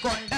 con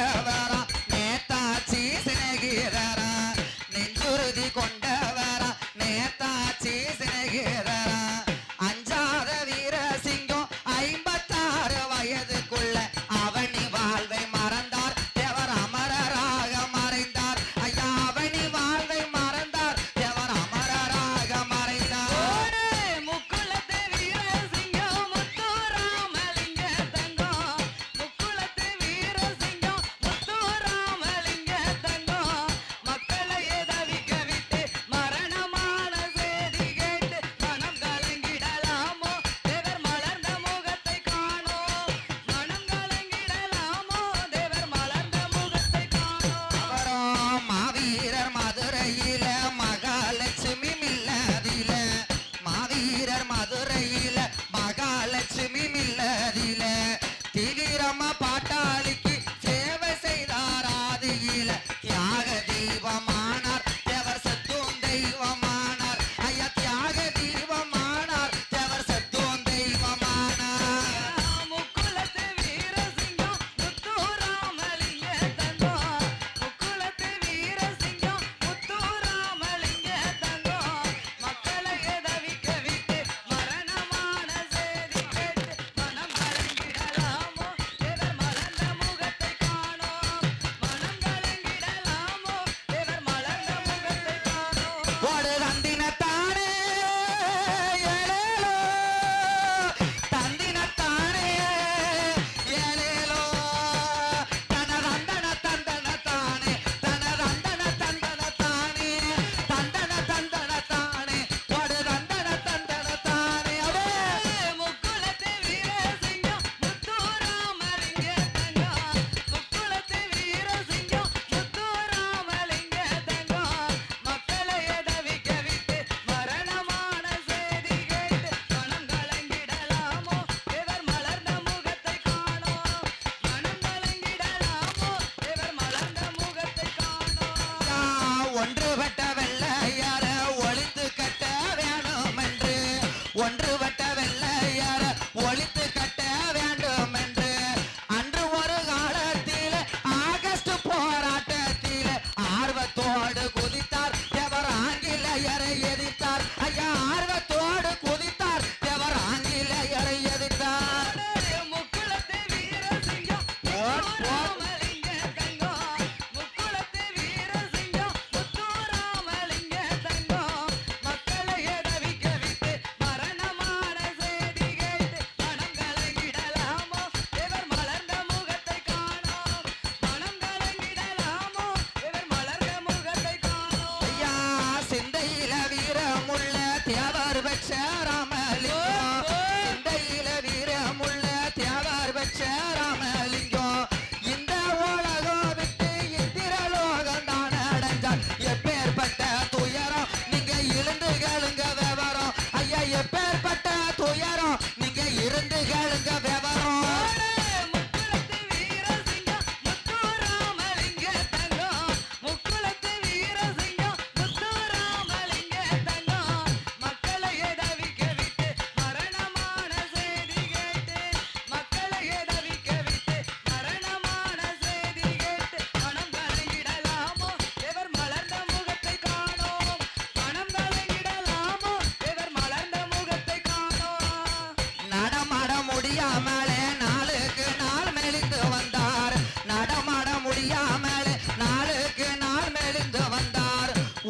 தேவர் பெற்றாராம்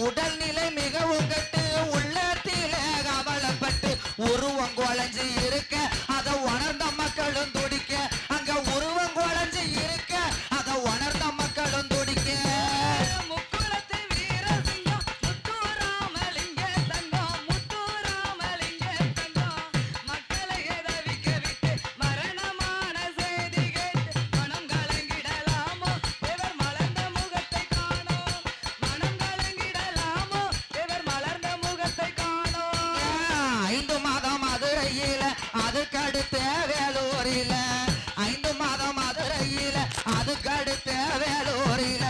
உடல்நிலை அடுத்த வேலூரில ஐந்து மாதம் மதுரையில அதுக்கு அடுத்த வேலூரில.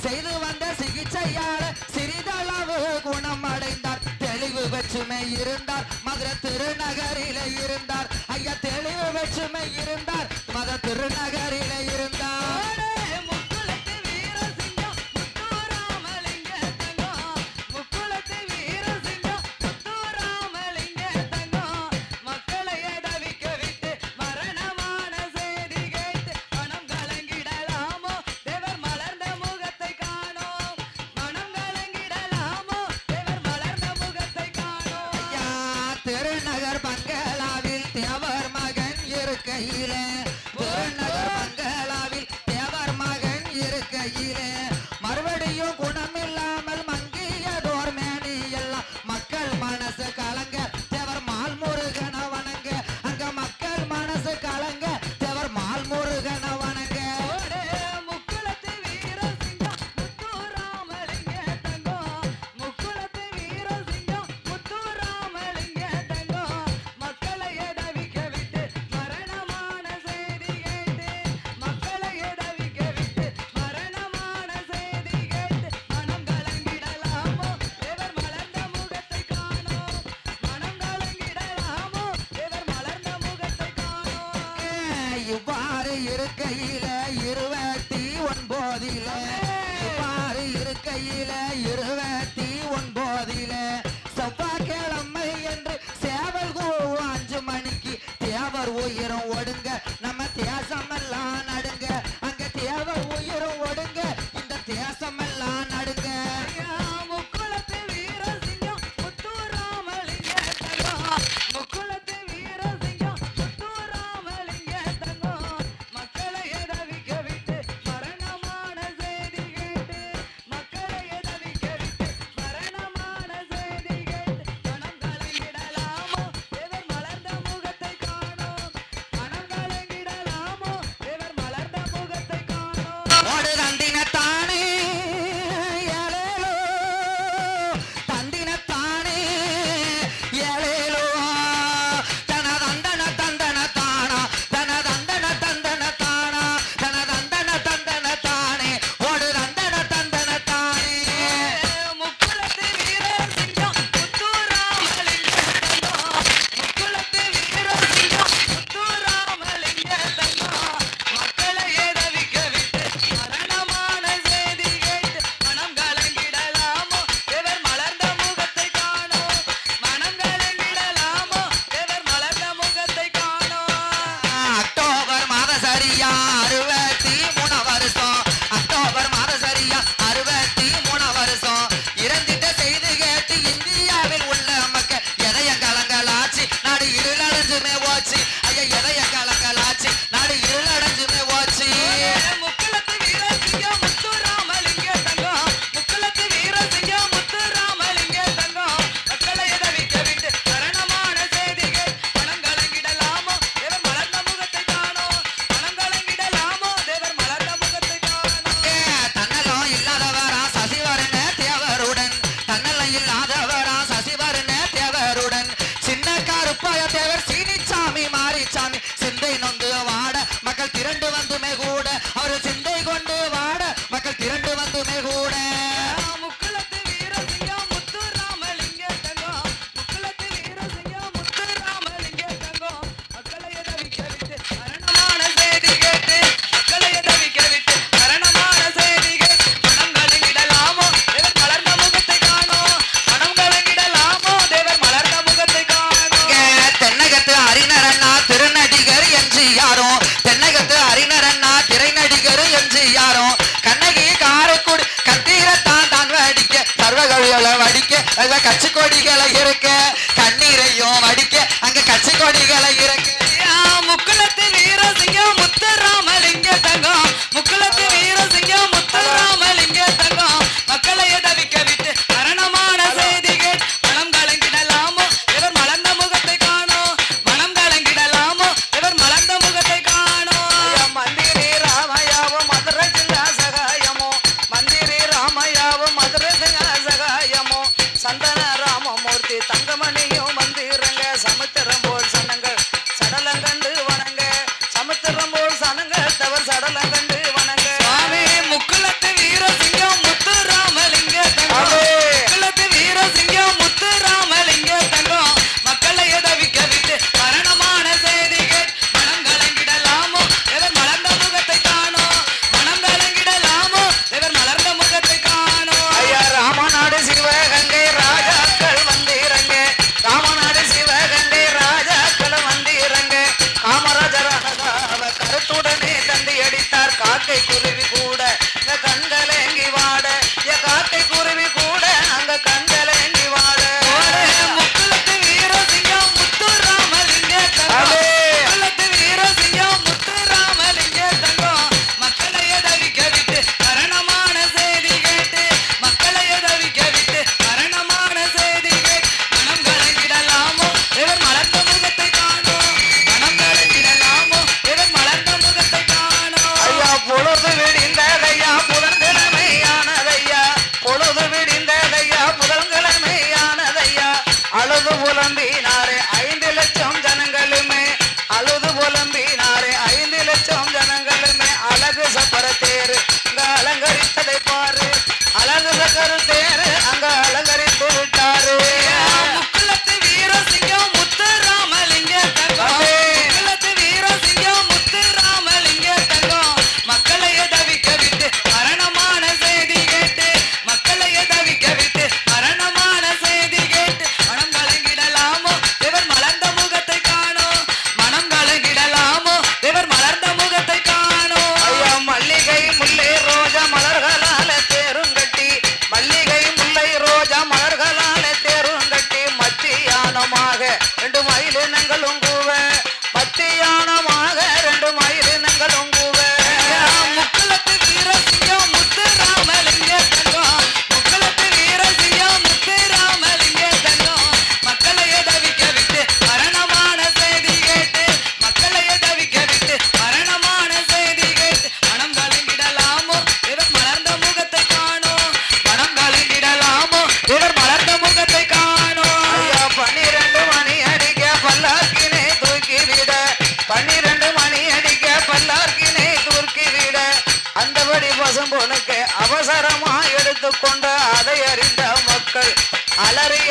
செய்து வந்த சிகிச்சையால சிறிதளவு குணம் அடைந்தார் தெளிவு வெற்றுமை இருந்தார். மதுரை திருநகரில இருந்தார். ஐயா தெளிவு வெற்றுமை இருந்தார். மத திருநகரில இருந்தார் caí.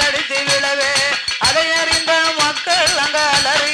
அடித்து விழவே. அதை அறிந்த மக்கள் அங்க அலறி